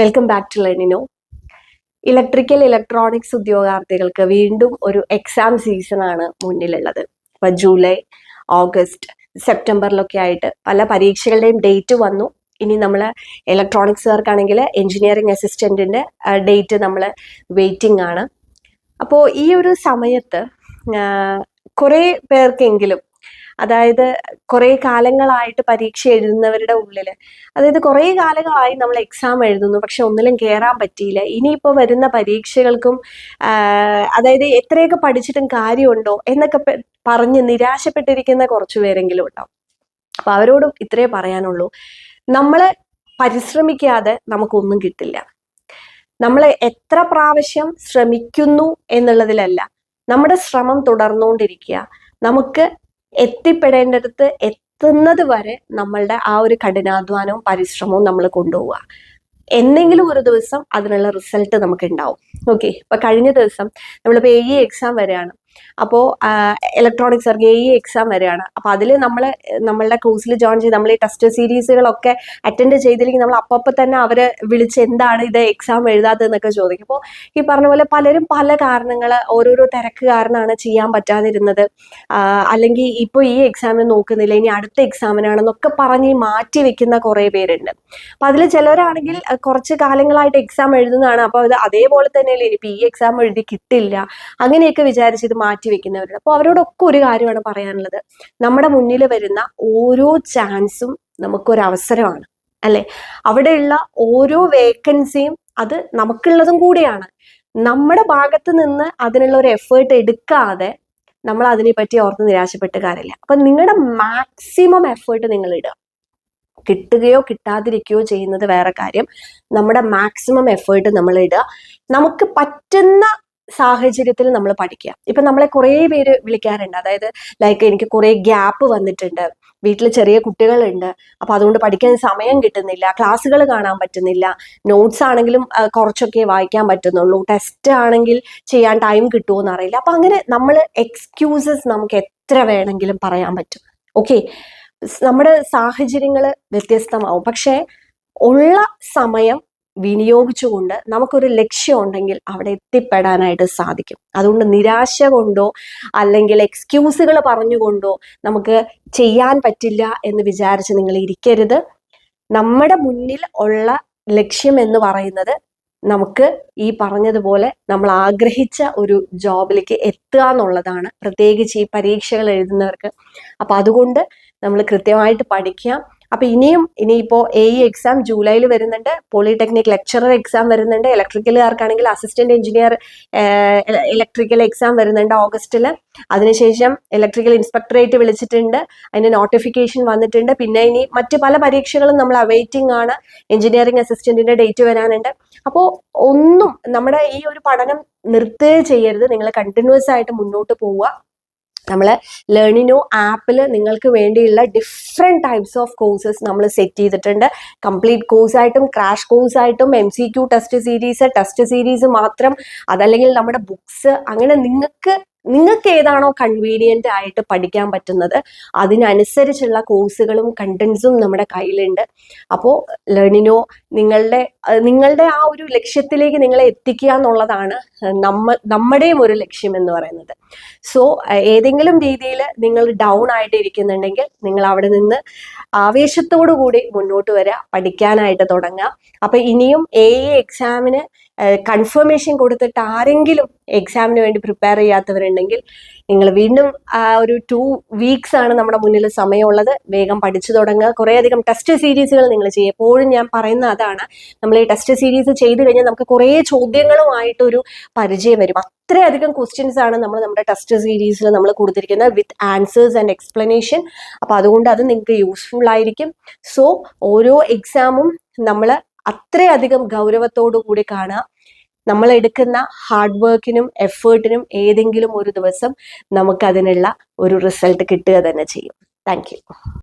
Welcome back to Learnino electrical electronics ഉദ്യോഗാർത്ഥികൾക്ക് വീണ്ടും ഒരു എക്സാം സീസൺ ആണ് മുന്നിലുള്ളത്. ഇപ്പൊ ജൂലൈ ഓഗസ്റ്റ് സെപ്റ്റംബറിലൊക്കെ ആയിട്ട് പല പരീക്ഷകളുടെയും ഡേറ്റ് വന്നു. ഇനി നമ്മൾ ഇലക്ട്രോണിക്സുകാർക്കാണെങ്കിൽ എഞ്ചിനീയറിംഗ് അസിസ്റ്റന്റിന്റെ ഡേറ്റ് നമ്മൾ വെയിറ്റിംഗ് ആണ്. അപ്പോൾ ഈ ഒരു സമയത്ത് കുറേ പേർക്കെങ്കിലും അതായത് കുറേ കാലങ്ങളായിട്ട് പരീക്ഷ എഴുതുന്നവരുടെ ഉള്ളിൽ അതായത് കുറേ കാലങ്ങളായി നമ്മൾ എക്സാം എഴുതുന്നു പക്ഷെ ഒന്നിലും കയറാൻ പറ്റിയില്ല. ഇനിയിപ്പോൾ വരുന്ന പരീക്ഷകൾക്കും അതായത് എത്രയൊക്കെ പഠിച്ചിട്ടും കാര്യമുണ്ടോ എന്നൊക്കെ പറഞ്ഞ് നിരാശപ്പെട്ടിരിക്കുന്ന കുറച്ചു പേരെങ്കിലും ഉണ്ടാവും. അപ്പൊ അവരോടും ഇത്രേ പറയാനുള്ളൂ. നമ്മൾ പരിശ്രമിക്കാതെ നമുക്കൊന്നും കിട്ടില്ല. നമ്മൾ എത്ര പ്രാവശ്യം ശ്രമിക്കുന്നു എന്നുള്ളതിലല്ല. നമ്മുടെ ശ്രമം തുടർന്നുകൊണ്ടിരിക്കുക. നമുക്ക് എത്തിപ്പെടേണ്ടടുത്ത് എത്തുന്നത് വരെ നമ്മളുടെ ആ ഒരു കഠിനാധ്വാനവും പരിശ്രമവും നമ്മൾ കൊണ്ടുപോവുക. എന്തെങ്കിലും ഒരു ദിവസം അതിനുള്ള റിസൾട്ട് നമുക്ക് ഉണ്ടാവും. ഓക്കെ ഇപ്പൊ കഴിഞ്ഞ ദിവസം നമ്മളിപ്പോ എ എക്സാം വരെയാണ്. അപ്പോൾ ഇലക്ട്രോണിക്സ് ഇറങ്ങി ഈ എക്സാം വരെയാണ്. അപ്പോൾ അതിൽ നമ്മൾ നമ്മളുടെ കോഴ്സിൽ ജോയിൻ ചെയ്ത് നമ്മൾ ഈ ടെസ്റ്റ് സീരീസുകളൊക്കെ അറ്റൻഡ് ചെയ്തില്ലെങ്കിൽ നമ്മൾ അപ്പം തന്നെ അവരെ വിളിച്ച് എന്താണ് ഇത് എക്സാം എഴുതാത്തതെന്നൊക്കെ ചോദിക്കും. അപ്പോൾ ഈ പറഞ്ഞ പോലെ പലരും പല കാരണങ്ങൾ ഓരോരോ തിരക്ക് കാരണമാണ് ചെയ്യാൻ പറ്റാതിരുന്നത്. അല്ലെങ്കിൽ ഇപ്പോൾ ഈ എക്സാമിന് നോക്കുന്നില്ല ഇനി അടുത്ത എക്സാമിനാണെന്നൊക്കെ പറഞ്ഞ് മാറ്റി വെക്കുന്ന കുറേ പേരുണ്ട്. അപ്പം അതിൽ ചിലരാണെങ്കിൽ കുറച്ച് കാലങ്ങളായിട്ട് എക്സാം എഴുതുന്നതാണ്. അപ്പോൾ അത് അതേപോലെ തന്നെയല്ലേ ഇനിയിപ്പോൾ ഈ എക്സാം എഴുതി കിട്ടില്ല. അങ്ങനെയൊക്കെ വിചാരിച്ച് മാറ്റി വെക്കുന്നവരുണ്ട്. അപ്പോൾ അവരോടൊക്കെ ഒരു കാര്യമാണ് പറയാനുള്ളത്. നമ്മുടെ മുന്നിൽ വരുന്ന ഓരോ ചാൻസും നമുക്കൊരു അവസരമാണ് അല്ലെ? അവിടെയുള്ള ഓരോ വേക്കൻസിയും അത് നമുക്കുള്ളതും കൂടിയാണ്. നമ്മുടെ ഭാഗത്ത് നിന്ന് അതിനുള്ള ഒരു എഫേർട്ട് എടുക്കാതെ നമ്മൾ അതിനെപ്പറ്റി ഓർത്ത് നിരാശപ്പെട്ട് കാര്യമില്ല. അപ്പൊ നിങ്ങളുടെ മാക്സിമം എഫേർട്ട് നിങ്ങൾ ഇടുക. കിട്ടുകയോ കിട്ടാതിരിക്കുകയോ ചെയ്യുന്നത് വേറെ കാര്യം. നമ്മുടെ മാക്സിമം എഫേർട്ട് നമ്മൾ ഇടുക. നമുക്ക് പറ്റുന്ന സാഹചര്യത്തിൽ നമ്മൾ പഠിക്കുക ഇപ്പൊ നമ്മളെ കുറേ പേര് വിളിക്കാറുണ്ട്. അതായത് ലൈക്ക് എനിക്ക് കുറേ ഗ്യാപ്പ് വന്നിട്ടുണ്ട്. വീട്ടിൽ ചെറിയ കുട്ടികളുണ്ട്. അപ്പൊ അതുകൊണ്ട് പഠിക്കാൻ സമയം കിട്ടുന്നില്ല. ക്ലാസ്സുകൾ കാണാൻ പറ്റുന്നില്ല. നോട്ട്സ് ആണെങ്കിലും കുറച്ചൊക്കെ വായിക്കാൻ പറ്റുന്നുള്ളൂ. ടെസ്റ്റ് ആണെങ്കിൽ ചെയ്യാൻ ടൈം കിട്ടുമോ എന്നറിയില്ല അപ്പൊ അങ്ങനെ നമ്മൾ എക്സ്ക്യൂസസ് നമുക്ക് എത്ര വേണമെങ്കിലും പറയാൻ പറ്റും. ഓക്കെ നമ്മുടെ സാഹചര്യങ്ങൾ വ്യത്യസ്തമാവും. പക്ഷേ ഉള്ള സമയം വിനിയോഗിച്ചുകൊണ്ട് നമുക്കൊരു ലക്ഷ്യം ഉണ്ടെങ്കിൽ അവിടെ എത്തിപ്പെടാനായിട്ട് സാധിക്കും. അതുകൊണ്ട് നിരാശ കൊണ്ടോ അല്ലെങ്കിൽ എക്സ്ക്യൂസുകൾ പറഞ്ഞുകൊണ്ടോ നമുക്ക് ചെയ്യാൻ പറ്റില്ല എന്ന് വിചാരിച്ച് നിങ്ങൾ ഇരിക്കരുത്. നമ്മുടെ മുന്നിൽ ഉള്ള ലക്ഷ്യം എന്ന് പറയുന്നത് നമുക്ക് ഈ പറഞ്ഞതുപോലെ നമ്മൾ ആഗ്രഹിച്ച ഒരു ജോബിലേക്ക് എത്തുക എന്നുള്ളതാണ്. പ്രത്യേകിച്ച് ഈ പരീക്ഷകൾ എഴുതുന്നവർക്ക്. അപ്പൊ അതുകൊണ്ട് നമ്മൾ കൃത്യമായിട്ട് പഠിക്കാം. അപ്പൊ ഇനിയും ഇനിയിപ്പോ എ ഇ എക്സാം ജൂലൈയിൽ വരുന്നുണ്ട്. പോളിടെക്നിക് ലെക്ചറർ എക്സാം വരുന്നുണ്ട്. ഇലക്ട്രിക്കലുകാർക്കാണെങ്കിൽ അസിസ്റ്റന്റ് എഞ്ചിനീയർ ഇലക്ട്രിക്കൽ എക്സാം വരുന്നുണ്ട് ഓഗസ്റ്റിൽ അതിനുശേഷം ഇലക്ട്രിക്കൽ ഇൻസ്പെക്ടറേറ്റ് വിളിച്ചിട്ടുണ്ട്. അതിന്റെ നോട്ടിഫിക്കേഷൻ വന്നിട്ടുണ്ട്. പിന്നെ ഇനി മറ്റ് പല പരീക്ഷകളും നമ്മൾ അവൈറ്റിംഗ് ആണ്. എഞ്ചിനീയറിംഗ് അസിസ്റ്റന്റിന്റെ ഡേറ്റ് വരാനുണ്ട്. അപ്പോൾ ഒന്നും നമ്മുടെ ഈ ഒരു പഠനം നിർത്തുകയും ചെയ്യരുത്. നിങ്ങൾ കണ്ടിന്യൂസ് ആയിട്ട് മുന്നോട്ട് പോവുക. നമ്മൾ ലേണിനോ ആപ്പിൽ നിങ്ങൾക്ക് വേണ്ടിയുള്ള ഡിഫറെന്റ് ടൈപ്സ് ഓഫ് കോഴ്സസ് നമ്മൾ സെറ്റ് ചെയ്തിട്ടുണ്ട്. കംപ്ലീറ്റ് കോഴ്സായിട്ടും crash കോഴ്സായിട്ടും M C Q test series test series മാത്രം അതല്ലെങ്കിൽ നമ്മുടെ ബുക്സ് അങ്ങനെ നിങ്ങൾക്ക് നിങ്ങൾക്ക് ഏതാണോ കൺവീനിയന്റ് ആയിട്ട് പഠിക്കാൻ പറ്റുന്നത് അതിനനുസരിച്ചുള്ള കോഴ്സുകളും കണ്ടൻസും നമ്മുടെ കയ്യിലുണ്ട്. അപ്പോൾ ലേണിനോ നിങ്ങളുടെ നിങ്ങളുടെ ആ ഒരു ലക്ഷ്യത്തിലേക്ക് നിങ്ങളെ എത്തിക്കുക എന്നുള്ളതാണ് നമ്മ നമ്മുടെയും ഒരു ലക്ഷ്യം എന്ന് പറയുന്നത്. സോ ഏതെങ്കിലും രീതിയിൽ നിങ്ങൾ ഡൗൺ ആയിട്ട് ഇരിക്കുന്നുണ്ടെങ്കിൽ നിങ്ങൾ അവിടെ നിന്ന് ആവേശത്തോടു കൂടി മുന്നോട്ട് വരിക പഠിക്കാനായിട്ട് തുടങ്ങുക അപ്പം ഇനിയും എ എക്സാമിന് കൺഫർമേഷൻ കൊടുത്തിട്ട് ആരെങ്കിലും എക്സാമിന് വേണ്ടി പ്രിപ്പയർ ചെയ്യാത്തവരുണ്ടെങ്കിൽ നിങ്ങൾ വീണ്ടും ആ ഒരു ടു വീക്സ് ആണ് നമ്മുടെ മുന്നിൽ സമയമുള്ളത്. വേഗം പഠിച്ചു തുടങ്ങുക. കുറേയധികം ടെസ്റ്റ് സീരീസുകൾ നിങ്ങൾ ചെയ്യുക. എപ്പോഴും ഞാൻ പറയുന്ന അതാണ്. നമ്മൾ ഈ ടെസ്റ്റ് സീരീസ് ചെയ്തു കഴിഞ്ഞാൽ നമുക്ക് കുറേ ചോദ്യങ്ങളുമായിട്ടൊരു പരിചയം വരും. അത്രയധികം ക്വസ്റ്റ്യൻസ് ആണ് നമ്മൾ നമ്മുടെ ടെസ്റ്റ് സീരീസിൽ നമ്മൾ കൊടുത്തിരിക്കുന്നത് വിത്ത് ആൻസേഴ്സ് ആൻഡ് എക്സ്പ്ലനേഷൻ അപ്പൊ അതുകൊണ്ട് അത് നിങ്ങൾക്ക് യൂസ്ഫുൾ ആയിരിക്കും. സോ ഓരോ എക്സാമും നമ്മൾ അത്രയധികം ഗൗരവത്തോടു കൂടി കാണുക. നമ്മൾ എടുക്കുന്ന ഹാർഡ് വർക്കിനും എഫേർട്ടിനും ഏതെങ്കിലും ഒരു ദിവസം നമുക്കതിനുള്ള ഒരു റിസൾട്ട് കിട്ടുക തന്നെ ചെയ്യും. താങ്ക്